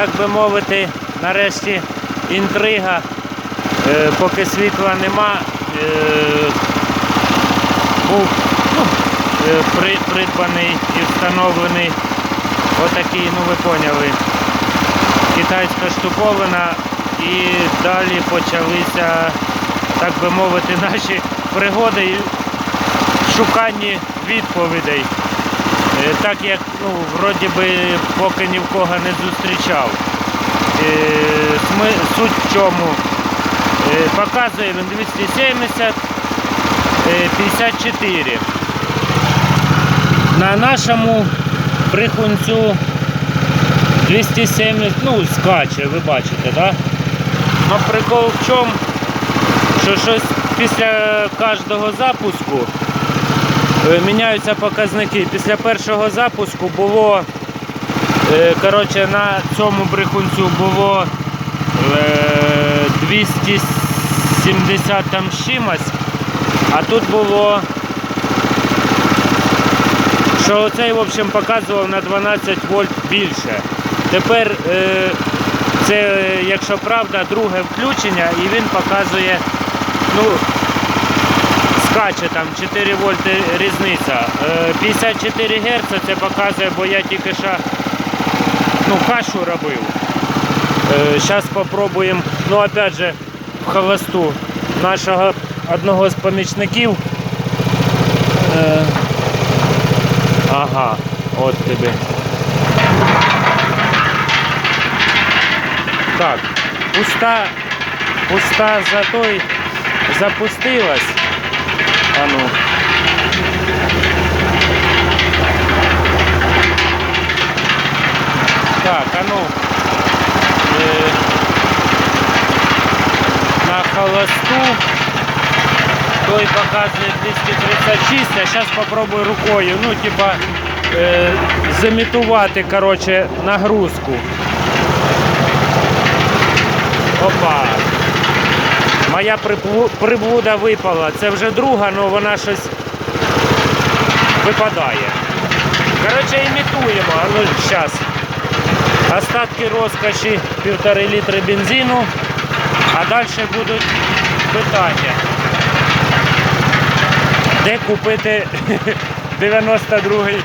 так би мовити, нарешті інтрига. Е, поки світла нема, е, був ну, е, при, придбаний і встановлений отакий, ну ви поняли, китайська штуковина і далі почалися, так би мовити, наші пригоди і шуканні відповідей. Е, Так як ну, вроді би поки ні в кого не зустрічав. Е, Суть в чому? Е, Показує він 270, е, 54. На нашому брехунцю 270, ну, скаче, ви бачите, да? Ну прикол в чому? Що щось після кожного запуску міняються показники. Після першого запуску було, е, коротше, на цьому брехунцю було е, 270 там чимось, а тут було що оцей, в общем, показував на 12 вольт більше. Тепер е, це, е, якщо правда, друге включення і він показує, ну, скаче там 4 вольти різниця. Е, 54 Гц це показує, бо я тільки що ну, кашу робив. Зараз спробуємо, ну опять же, в холосту нашого одного з помічників. Е, Ага, от тобі. Так, пуста, пуста за той запустилась. А. Так, а ну. Е, на холосту. Той показує 236, а зараз спробую рукою. Ну, типа, е, замітувати, короче, нагрузку. Опа. Моя приблуда випала. Це вже друга, але вона щось випадає. Коротше, імітуємо. А ну, зараз. Остатки розкоші півтори літри бензину, а далі будуть питання. Де купити 92-й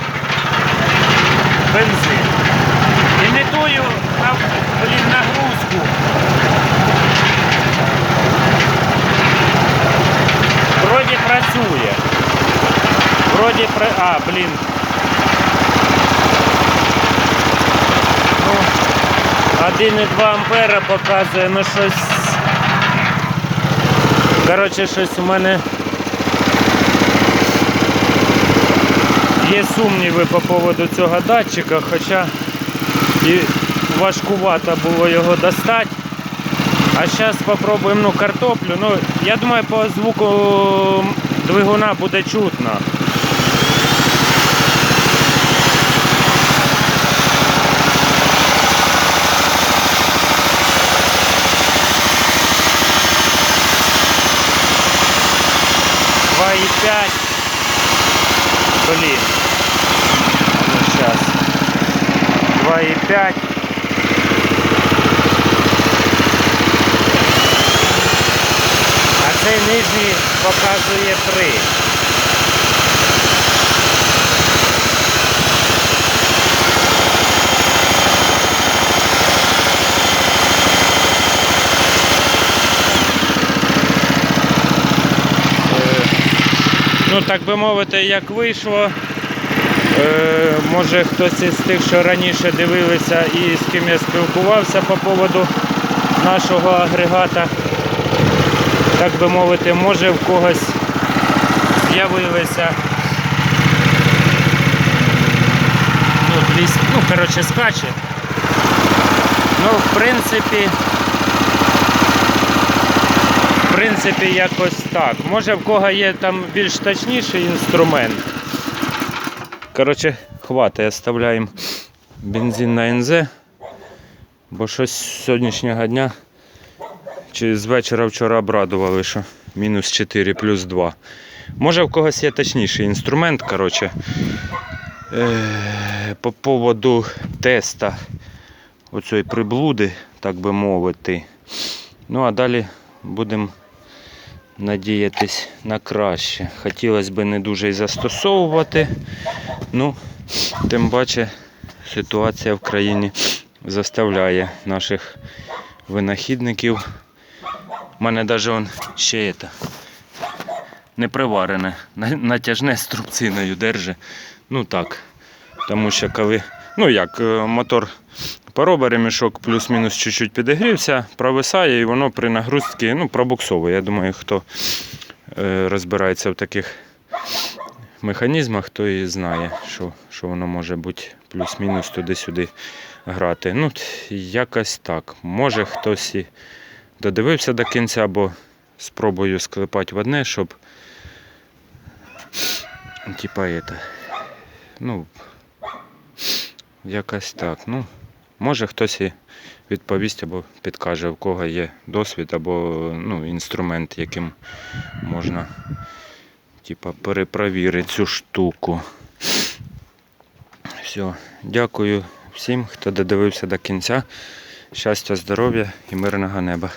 бензин? Імітую на, блін, нагрузку. Вроді працює. Вроді при... А, блін. Ну, 1,2 ампера показує, ну щось. Коротше, щось у мене Є сумніви по поводу цього датчика, хоча і важкувато було його достати. А зараз спробуємо ну, картоплю. Ну, я думаю, по звуку двигуна буде чутно. І п'ять. Блин. Ну, сейчас. 2,5. А цей нижній показує 3. Ну, так би мовити, як вийшло. Е, може хтось із тих, що раніше дивилися і з ким я спілкувався по поводу нашого агрегата, так би мовити, може в когось з'явилися ну, ну, коротше, скаче. Ну, в принципі, принципі, якось так. Може в кого є там більш точніший інструмент. Коротше, хватає, оставляємо бензин на НЗ, бо щось з сьогоднішнього дня чи з вечора вчора обрадували, що мінус 4 плюс 2. Може в когось є точніший інструмент, коротше, е, по поводу теста оцієї приблуди, так би мовити. Ну а далі будемо надіятись на краще. Хотілося б не дуже і застосовувати. Ну, тим паче ситуація в країні заставляє наших винахідників. У мене навіть он ще це, не приварене, на- натяжне струбциною держи. Ну так. Тому що коли, ну як, е, мотор поробить ремішок плюс-мінус чуть-чуть підігрівся, провисає і воно при нагрузці ну, пробуксовує. Я думаю, хто е, розбирається в таких механізмах, то і знає, що, що воно може бути плюс-мінус туди-сюди грати. Ну, якось так. Може хтось і додивився до кінця, бо спробую склепати в одне, щоб. Типа это. Ну, якось так. Ну, може хтось і відповість або підкаже, в кого є досвід або ну, інструмент, яким можна типа, перепровірити цю штуку. Все, дякую всім, хто додивився до кінця. Щастя, здоров'я і мирного неба.